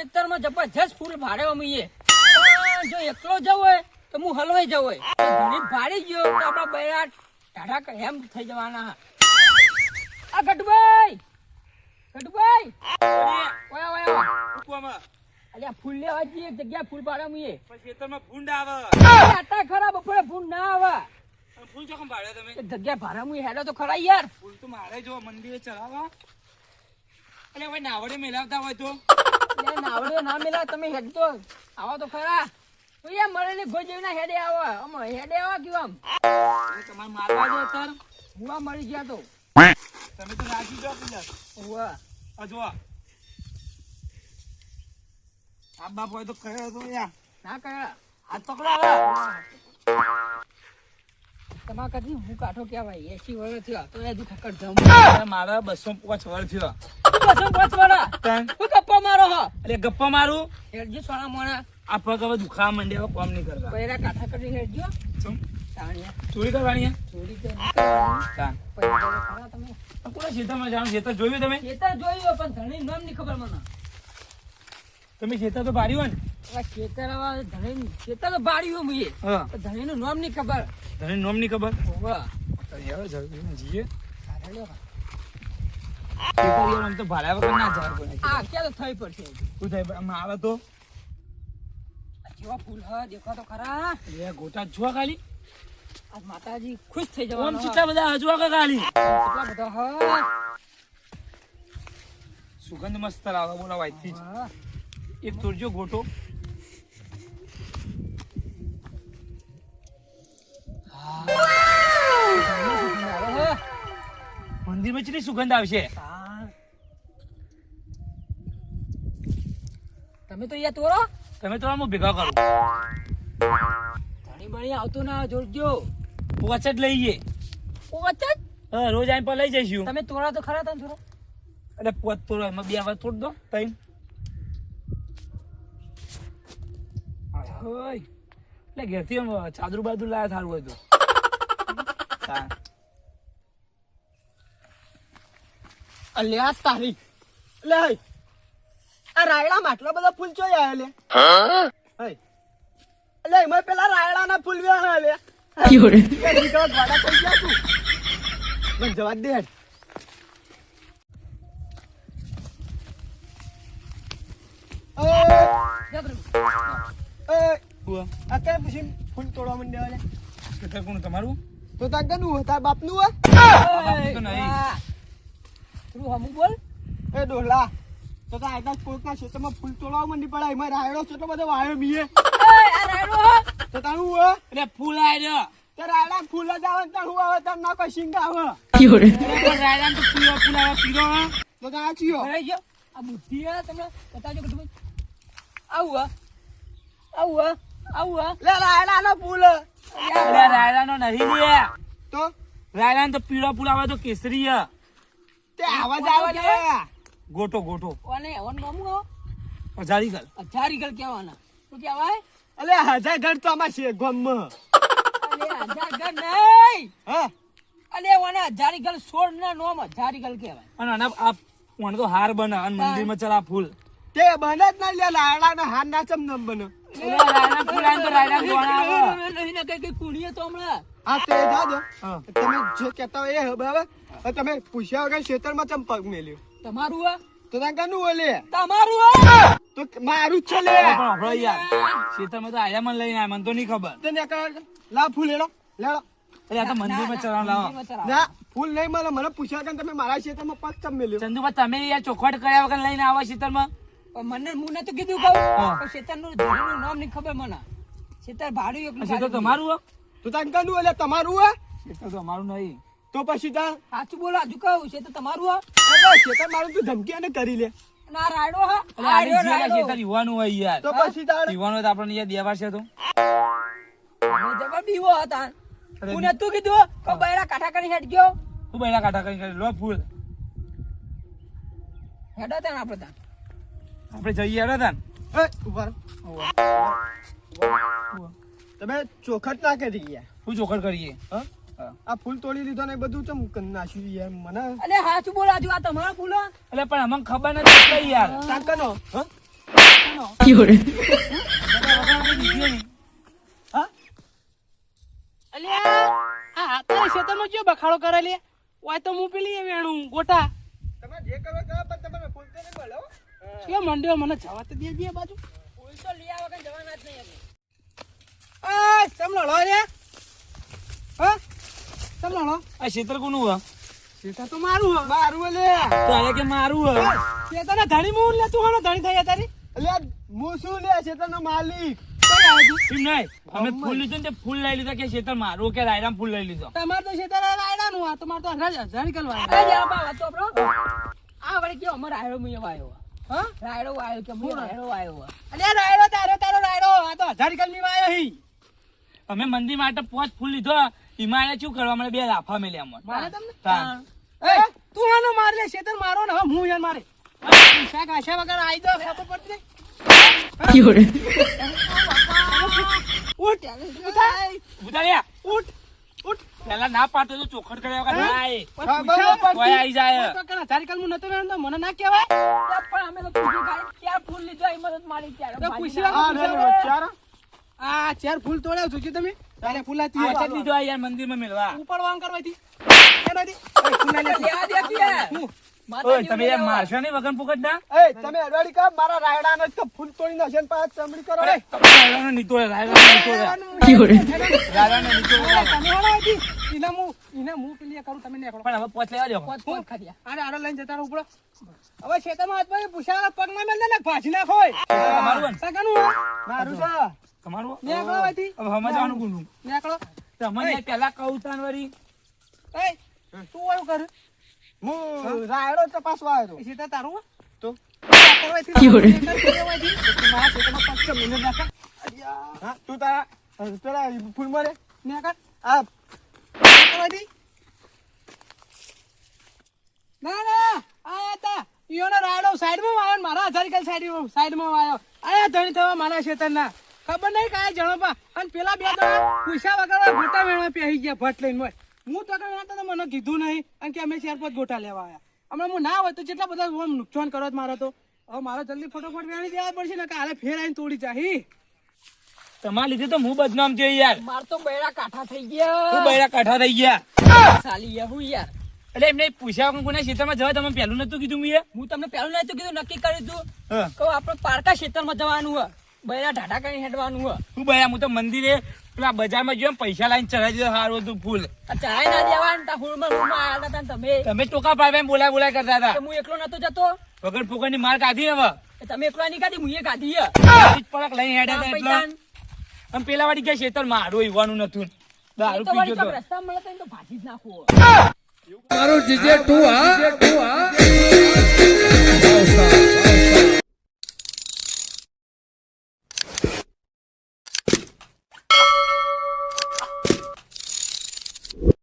ખેતરમાં જબરજસ્ત ફૂલ ભાડે અમીએ. જો એકલો જવું હોય તો હું હલવાઈ જવું હોય. ઘણી ભાડી ગયો તો આપણા બૈરા ટાઢા એમ થઈ જવાના. આ ગટુભાઈ ગટુભાઈ ઓયા ઓયા અલ્યા ફૂલ લેવા જઈએ જગ્યા ફૂલ ભાડે અમીએ. ખેતરમાં ભૂંડ આવે. આટા ખરા બપોરે ફૂલ ના આવે. ફૂલ ચોકમ ભાડે તમે? જગ્યા ભાડા હેડો તો ખરા યાર. ફૂલ તો મારે જો મંદિરે ચડાવવા. અને ભાઈ નાવડે મેલાવતા હોય તો? નાવડે તો ખરા. ના હેડે આવો. આમ હેડે તમારે મારવા મળી હુવા. આ તમારા કરતી હું કાઠો કહેવાય. એસી વર્ષ થયો. તો હજુ ખકડ જમ મારા બસો પાંચ વર્ષ થયો. પસંદ પચવાડા હું ગપ્પા મારો હો. એટલે ગપ્પા મારું? હેડજો સોના મોણા. આ પગ હવે દુખાવા માંડ્યા હવે કોમ નહીં કરવા પૈરા કાઠા કરી હેડજો. ચોરી કરવાની ચોરી કરવાની. તાન. પૈસા તો ખરા તમે? કોના ખેતરમાં જાણું? ખેતર જોયું તમે? ખેતર જોયું પણ ધણી નામ નહીં ખબર મને. તમે ખેતર તો બારી હોય ને. ખેતર હવે ધણી ખેતર તો બાળ્યું મુએ ધણી નું નામની ખબર. ધણી નામની ખબર? હોવા. જીએ. સારા લ્યો. ખેતર યાર આમ તો ભાડ્યા વગર ના જાય કોઈને. આ ક્યાં તો થઈ પડશે શું થાય આમાં આવે તો? જેવા ફૂલ હા દેખો તો ખરા. એ ગોટા જોવા ખાલી. આ માતાજી ખુશ થઈ આમ જવાના કેટલા બધા હજવા કા ખાલી. કેટલા બધા હા સુગંધ મસ્ત લાવે બોલા વાઈથી જ. એક તોડજો ગોટો. મંદિરમાં કેટલી સુગંધ આવશે? તમે તો અહીંયા તોરો તમે તો હું ભેગા કરો. ઘણી બણી આવતું ના જોડજો પોચ જ લઈએ પોચ જ. હા રોજ આઈ પર લઈ જઈશું. તમે તોરા તો ખરા તમે થોડો. એટલે પોચ તોરો એમાં બે વાર તોડ દો તઈ એટલે ઘેરથી ચાદરું બાદરું લાયા થારું હોય તો. અલ્યા તારી. લે. આ રાયડા માં આટલા બધા ફૂલ ચોય આયા લે. એમાં પેલા રાયડા ના ફૂલ વ્યા લે. એ નીકળો ગોડા થઈ ગયા તું. મને જવા દે અત્યારે પછી ફૂલ તોડવા માંડ્યા લે. ખેતર કોણ તમારું? તો તાર કનું હોય તાર બાપનું હોય. તો નહીં. તું હમું બોલ. એ ડોલા તો તો આટલા કોઈકના ક્ષેત્રમાં ફૂલ તોડવા મંડી પડે એમાં રાયડો કેટલો બધો વાયો બીએ. આ રાયડો હો. તો તારું એટલે ફૂલ આવ્યો તો રાયડા ફૂલ જ આવે તારું આવે તાર ના કોઈ સિંગ આવે. રાયડા તો ફૂલ ફૂલ આવે પીરો તો તો આ ચિયો. આ બુદ્ધિ હે તમે. બતાજો ભાઈ આવું હે. આવું આવું હે. લે રાયડા નો ફૂલ નહીં લે તો? તો પીળો ફૂલ આવે તો કેસરી હે. તે આવાજ આવે ને? ગોટો ગોટો કોને ઓન મામુ હો હજારી ગલ હજારી ગલ કહેવાના શું કહેવાય અલે હજાર ઘર તો આમાં છે ગમ અલે હજાર ગલ નહીં હા અલે ઓને હજારી ગલ સોળ ના નોમ હજારી ગલ કહેવાય અને આના આ ઓને તો હાર બને અને મંદિરમાં ચલા ફૂલ તે બને જ ના લે લાડા ના હાર ના ચમ નમ બને લાડા રાયડા ફૂલ આવે તો લાડા ગોણા નહીં ને કઈ કઈ કુણીએ તો હમણાં હા તે જા દો તમે જે કહેતા હોય એ બરાબર હવે તમે પૂછ્યા વગર ક્ષેત્રમાં ચમ પગ મેલ્યો તમારું હે? તો તને કનું હોય તમારું હે? તો મારું છે લે. પણ આપણો યાર. ખેતરમાં તો આયા મને લઈને આયા મને તો નહીં ખબર. તને લા ફૂલ લેડો લેડો. એટલે આ તો મંદિરમાં ચલાવ લાવો. ના ફૂલ નહીં મળે. મને પૂછ્યા કે તમે મારા શેતરમાં પગ ચમ મેલ્યો. ચંદુભા તમે યાર ચોખવટ કર્યા વગર લઈને આવો ખેતરમાં પણ મને હું તો કીધું કહું. ધણીનું નામ નહીં ખબર મને. શેતાન ભાડું એકલું તમારું હે? તો કનું એટલે તમારું હે? તો અમારું નહીં. તો પછી તા સાચું બોલો હજુ કહું શેતર તમારું હે. મારું તું ધમકી અને કરી લે. હે. ખેતર યુવાનું હોય યાર. તો પછી તાર યુવાનો તો આપણને યાર દેવા છે તો. અમે જબર હતા અરે હું નતું કીધું કે બૈરા કાઠા કરી હેડ ગયો. શું બૈરા કાઢા કરી કરી લો ફૂલ. હેડો ત્યાં આપણે ત્યાં આપણે જઈએ હેડો તાન એ ઊભા તમે ચોખટ ના કરી ગયા શું ચોખડ કરીએ? હા. આ ફૂલ તોડી લીધો ને બધું ચમ નાખ્યું યાર મને. અલે હાચું બોલો હજુ આ તમારા ફૂલો? એટલે પણ અમને ખબર નથી કઈ યાર. કાંકનો. હા? હા? અલ્યા આ હાથના ખેતરમાં કયો બખાડો કરે લે? ઓય તો હું પેલી વેણું ગોટા. તમે જે કરો કરો પણ તમે ફૂલ તો નહીં બોલો કે મંડ્યો મને જવા તો દેજે એ બાજુ. ફૂલ તો લઈ આવો કે જવાના જ નહીં આ સમલો લો. રે હા? ચમ લડો આ શેતર કોનું હોય? શેતર તો મારું હોય. મારું લે. તારે કે મારું હોય? શેતર ના ધણી મૂળ લે તું હાનો ધણી થઈ તારી એટલે હું શું લે શેતર નો માલિક અમે ફૂલ લીધું ને ફૂલ લઈ લીધા કે ક્ષેત્ર મારું કે રાયરામ ફૂલ લઈ લીધો? તમારે તો ખેતર રાયડાનું આ તમારે તો હજાર હજાર નીકળવા અરે યાર, બા વાતો આપણો. આ વળી કેવો અમારે રાયડો મુઈએ વાયો. હા? રાયડો વાયો કે મુઈએ રાયડો વાયો. અલ્યા રાયડો તારો તારો રાયડો. આ તો હજાર વાયો હી. અમે મંદિર માટે પોચ ફૂલ લીધો. હિમાલય શું કરવા મને બે લાફા મેલ્યા મને મારે તમને? એ! તું આનો માર લે શેતર મારો ને હવે હું યાર મારે. પૈસા કાશા વગર આઈ દો ખબર પડતી નહીં. ઉઠ ઉઠા ઊભા ઉઠ ઉઠ. પેલા ના પાડતો તો ચોખડ કર્યા વગર નાય. કોઈ આઈ જાય. તારીખલ હું નતો તો મને ના કહેવાય? પણ અમે તો તું ગાય ક્યાં ફૂલ લીધો એ મદદ મારી ત્યારે. તો ભાજી પૂછી ના- આ ચાર ફૂલ તોડ્યા છું તમે? તારે ફૂલ હતી આ ચટલી જો આ યાર મંદિરમાં મેળવા ઉપર વાંગ કરવાથી. એનાથી. ફૂલ ના લેતી. લેવા દે કે યાર. ઓય તમે યાર મારશો ને વગન ફૂકટ ના? એ તમે અડવાડી કા મારા રાયડાનો જ તો ફૂલ તોડી નાખશે ને પાછ ચમડી કરો. એ તમે રાયરાનો નીતો રે, રાયરાનો નીતો રે. રાયરાનો નીતો તમે હાલો અહીંથી. એને હું એને હું પેલી કરું તમે નીકળો. પણ હવે પોચ લેવા દો. પોત પોત ખાધ્યા. આને આડો લઈને જતા રહો ઉપડો. હવે ખેતરમાં હાથ પાડી પૂછ્યા પગમાં મેલ ને ભાજી નાખો મારું હોય. ને? કાકાનું હે? મારું છે. તમારું? નીકળો અહીંથી. હવે સમજવાનું કોનું નીકળો. તમને પેલા કહું તાન વળી એ તું વાળું કર. હું રાયડો તપાસવા આવ્યો એ સીધા તારું તો? કરવાથી નીકળ, કરવાથી. મારા ખેતરમાં પાંચ છ મહિને નાખા. હા તું તારા પેલા ફૂલ મરે. નીકળ. આ. ના ના આ તા. ઈયોનો રાયડો સાઈડમાં વાયો ને મારા હજારિકલ સાઈડ સાઈડમાં આવ્યો આયા ધણી થવા મારા ખેતરના. ખબર નહીં કાંઈ જણો અને પેલા બે તો પૂછ્યા વગર ગોટા વેણવા પહેરી ગયા ભટ લઈને મોય. હું તો કઈ તો મને કીધું નહીં અને કે અમે ચાર પાંચ ગોટા લેવા આવ્યા. હમણાં હું ના હોય તો જેટલા બધા નુકસાન કરો મારા તો. હવે મારે જલ્દી ફટોફટ વેણી દેવા પડશે ને કાલે ફેર આવીને તોડી જાહી તમારા લીધે તો હું બદનામ થયો યાર. માર તો બૈરા કાઠા થઈ હું ગયા બૈરા કાઠા થઈ ગયા. સાલી યા હું યાર. એટલે એમને પૂછ્યા વગર કોના ક્ષેત્રમાં જવા તમે પહેલું નતું કીધું મેં હું તમને પહેલું નતું કીધું નક્કી કર્યું તું કહું આપણે પારકા ક્ષેત્રમાં જવાનું હોય. બૈરા ઢાઢા કરીને હેડવાનું હોય હું બયા હું તો મંદિરે પેલા બજારમાં ગયો પૈસા લાઈન ચડાવી દીધો સારું હતું ફૂલ. ચડાઈ ના દેવાનું તા હુળમાં હુળમાં આયા હતા તમે. તમે ટોકા પાડવા બોલાય બોલાય કરતા હતા. હું એકલો નતો જતો. વગર ફૂકરની માર કાઢી ને હવે. તમે એકલા નહીં કાઢી હું એ કાઢી પડક લઈને હેડ્યા હતા એટલે. પેલા વાળી ગયા છે મારું ઈવાનું નતું. દારૂ તો પી ગયો તો. રસ્તામાં મળે તો ભાજી જ નાખવું મારું જીજે ટુ હા? ટુ હા?